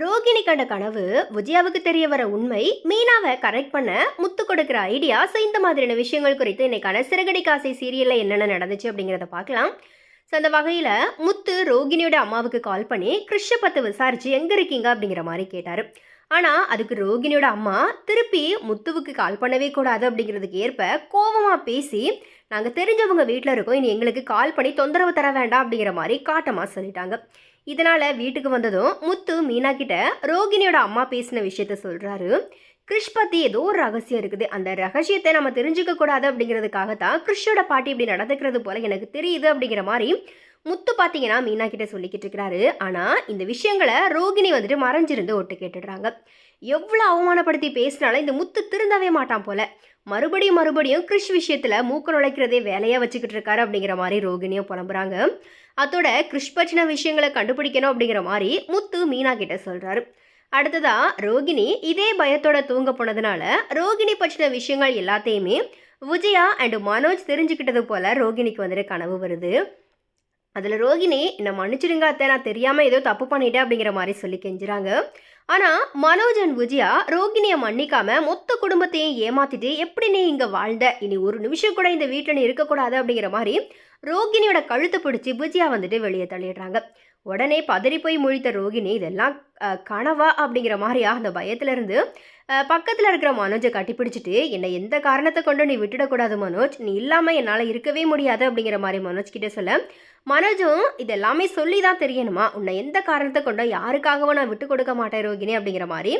ரோகிணி கண்ட கனவு விஜயாவுக்கு தெரிய வர உண்மை மீனாவை கரெக்ட் பண்ண முத்து கொடுக்குற ஐடியா ஸோ இந்த மாதிரியான விஷயங்கள் குறித்து இன்னைக்கான சிறகடி காசை சீரியலில் என்னென்ன நடந்துச்சு அப்படிங்கிறத பார்க்கலாம். ஸோ அந்த வகையில் முத்து ரோகிணியோட அம்மாவுக்கு கால் பண்ணி கிருஷ்ண பத்து விசாரிச்சு எங்கே இருக்கீங்க? அப்படிங்கிற மாதிரி கேட்டார். ஆனால் அதுக்கு ரோகிணியோட அம்மா திருப்பி முத்துவுக்கு கால் பண்ணவே கூடாது அப்படிங்கிறதுக்கு ஏற்ப கோவமாக பேசி நாங்கள் தெரிஞ்சவங்க வீட்டில் இருக்கோம் இனி எங்களுக்கு கால் பண்ணி தொந்தரவு தர வேண்டாம் அப்படிங்கிற மாதிரி காட்டமாக சொல்லிட்டாங்க. இதனால் வீட்டுக்கு வந்ததும் முத்து மீனா கிட்ட ரோகிணியோட அம்மா பேசின விஷயத்த சொல்கிறாரு கிறிஷ் பற்றி ஏதோ ஒரு ரகசியம் இருக்குது. அந்த ரகசியத்தை நம்ம தெரிஞ்சுக்க கூடாது அப்படிங்கிறதுக்காக தான் கிறிஷோட பாட்டி இப்படி நடந்துக்கிறது போல எனக்கு தெரியுது அப்படிங்கிற மாதிரி முத்து பார்த்தீங்கன்னா மீனா கிட்ட சொல்லிக்கிட்டு இருக்கிறாரு. ஆனால் இந்த விஷயங்களை ரோகிணி வந்துட்டு மறைஞ்சிருந்து ஒட்டு கேட்டுடுறாங்க. எவ்வளோ அவமானப்படுத்தி பேசினாலும் இந்த முத்து திருந்தவே மாட்டான் போல. மறுபடியும் மறுபடியும் கிறிஷ் விஷயத்தில் மூக்க நுழைக்கிறதே வேலையாக வச்சுக்கிட்டு இருக்காரு அப்படிங்கிற மாதிரி ரோகிணியும் புலம்புறாங்க. அதோட கிறிஷ் பற்றின விஷயங்களை கண்டுபிடிக்கணும் அப்படிங்கிற மாதிரி முத்து மீனா கிட்ட சொல்கிறாரு அடுத்ததா ரோகிணி இதே பயத்தோட தூங்க போனதுனால ரோகிணி பற்றின விஷயங்கள் எல்லாத்தையுமே விஜயா அண்ட் மனோஜ் தெரிஞ்சுக்கிட்டது போல ரோகிணிக்கு வந்துட்டு கனவு வருது. அதில் ரோகிணி என்னை மன்னிச்சிடுங்க அத்தை நான் தெரியாமல் ஏதோ தப்பு பண்ணிட்டேன் அப்படிங்கிற மாதிரி சொல்லி கெஞ்சுறாங்க. ஆனால் மனோஜ் அண்ட் விஜயா ரோகிணியை மன்னிக்காம மொத்த குடும்பத்தையும் ஏமாத்திட்டு எப்படி நீ இங்கே வாழ்ந்த? இனி ஒரு நிமிஷம் கூட இந்த வீட்டில் நீ இருக்கக்கூடாது அப்படிங்கிற மாதிரி ரோகிணியோட கழுத்தை பிடிச்சி விஜயா வந்துட்டு வெளியே தள்ளிடுறாங்க. உடனே பதறி போய் முழித்த ரோகிணி இதெல்லாம் கனவா? அப்படிங்கிற மாதிரியா அந்த பயத்திலிருந்து பக்கத்தில் இருக்கிற மனோஜை கட்டிப்பிடிச்சிட்டு என்னை எந்த காரணத்தை கொண்டு நீ விட்டுடக்கூடாது மனோஜ். நீ இல்லாமல் என்னால் இருக்கவே முடியாது. அப்படிங்கிற மாதிரி மனோஜ் கிட்ட சொல்ல மனோஜும் இதெல்லாமே சொல்லி தான் தெரியணுமா? உன்னை எந்த காரணத்தை கொண்டோ யாருக்காகவும் நான் விட்டு கொடுக்க மாட்டேன் ரோகிணி. அப்படிங்கிற மாதிரி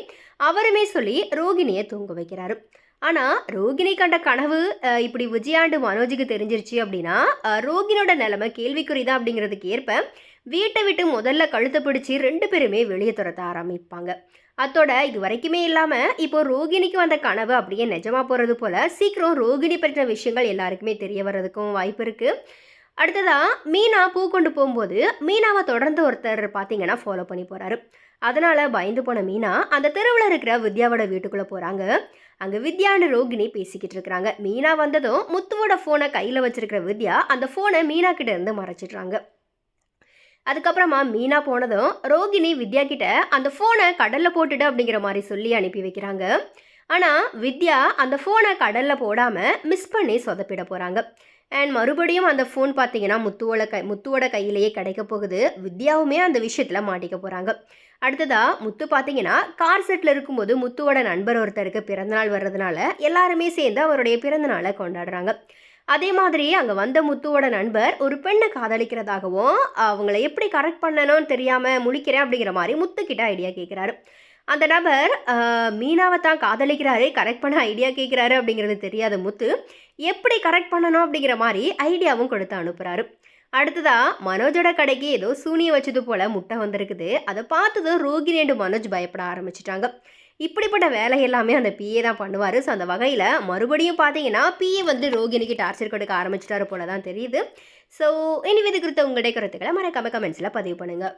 அவருமே சொல்லி ரோகிணியை தூங்க வைக்கிறாரு. ஆனால் ரோகிணி கண்ட கனவு இப்படி விஜயாண்டு மனோஜுக்கு தெரிஞ்சிருச்சு அப்படின்னா ரோகினோட ரோகிணியோட நிலைமை கேள்விக்குறிதான் அப்படிங்கிறதுக்கு ஏற்ப வீட்டை விட்டு முதல்ல கழுத்தை பிடிச்சி ரெண்டு பேருமே வெளியே துரத்த ஆரம்பிப்பாங்க. அத்தோட இது வரைக்குமே இல்லாமல் இப்போ ரோகிணிக்கு வந்த கனவு அப்படியே நிஜமாக போகிறது போல் சீக்கிரம் ரோகிணி பற்றின விஷயங்கள் எல்லாருக்குமே தெரிய வர்றதுக்கும் வாய்ப்பு இருக்குது அடுத்ததாக மீனா பூ கொண்டு போகும்போது மீனாவை தொடர்ந்து ஒருத்தர் பார்த்தீங்கன்னா ஃபாலோ பண்ணி போகிறாரு அதனால் பயந்து போன மீனா அந்த தெருவில் இருக்கிற வித்யாவோட வீட்டுக்குள்ளே போகிறாங்க அங்கே வித்யான்னு ரோகிணி பேசிக்கிட்டு இருக்கிறாங்க. மீனா வந்ததும் முத்துவோட ஃபோனை கையில் வச்சிருக்கிற வித்யா அந்த ஃபோனை மீனா கிட்ட இருந்து மறைச்சிடுறாங்க. அதுக்கப்புறமா மீனா போனதும் ரோகிணி வித்யா கிட்ட அந்த ஃபோனை கடலில் போட்டுட்டு அப்படிங்கிற மாதிரி சொல்லி அனுப்பி வைக்கிறாங்க. ஆனால் வித்யா அந்த ஃபோனை கடலில் போடாமல் மிஸ் பண்ணி சொதப்பிட போகிறாங்க அண்ட் மறுபடியும் அந்த ஃபோன் பார்த்தீங்கன்னா முத்துவோட கை முத்துவோட கையிலேயே கிடைக்க போகுது. வித்யாவுமே அந்த விஷயத்தில் மாட்டிக்க போகிறாங்க அடுத்ததாக முத்து பார்த்தீங்கன்னா கார் செட்டில் இருக்கும்போது முத்துவோட நண்பர் ஒருத்தருக்கு பிறந்தநாள் வர்றதுனால எல்லாருமே சேர்ந்து அவருடைய பிறந்தநாளை கொண்டாடுறாங்க. அதே மாதிரி அங்கே வந்த முத்துவோட நண்பர் ஒரு பெண்ணை காதலிக்கிறதாகவும் அவங்கள எப்படி கரெக்ட் பண்ணணும்னு தெரியாமல் முழிக்கிறேன் அப்படிங்கிற மாதிரி முத்துக்கிட்ட ஐடியா கேட்குறாரு அந்த நபர் மீனாவை தான் காதலிக்கிறாரு கரெக்ட் பண்ண ஐடியா கேட்குறாரு அப்படிங்கிறது தெரியாத முத்து எப்படி கரெக்ட் பண்ணணும் அப்படிங்கிற மாதிரி ஐடியாவும் கொடுத்து அனுப்புகிறாரு அடுத்ததாக மனோஜோட கடைக்கு ஏதோ சூனிய வச்சது போல் முட்டை வந்திருக்குது. அதை பார்த்ததும் ரோகிணி அண்டு மனோஜ் பயப்பட ஆரம்பிச்சிட்டாங்க. இப்படிப்பட்ட வேலை எல்லாமே அந்த பிஏ தான் பண்ணுவார். ஸோ அந்த வகையில் மறுபடியும் பார்த்தீங்கன்னா பிஏ வந்து ரோகிணிக்கு டார்ச்சர் கொடுக்க ஆரம்பிச்சிட்டாரு போல தான் தெரியுது. ஸோ இனி இது குறித்த உங்களுடைய கருத்துக்களை மறக்காம கமெண்ட்ஸில் பதிவு பண்ணுங்கள்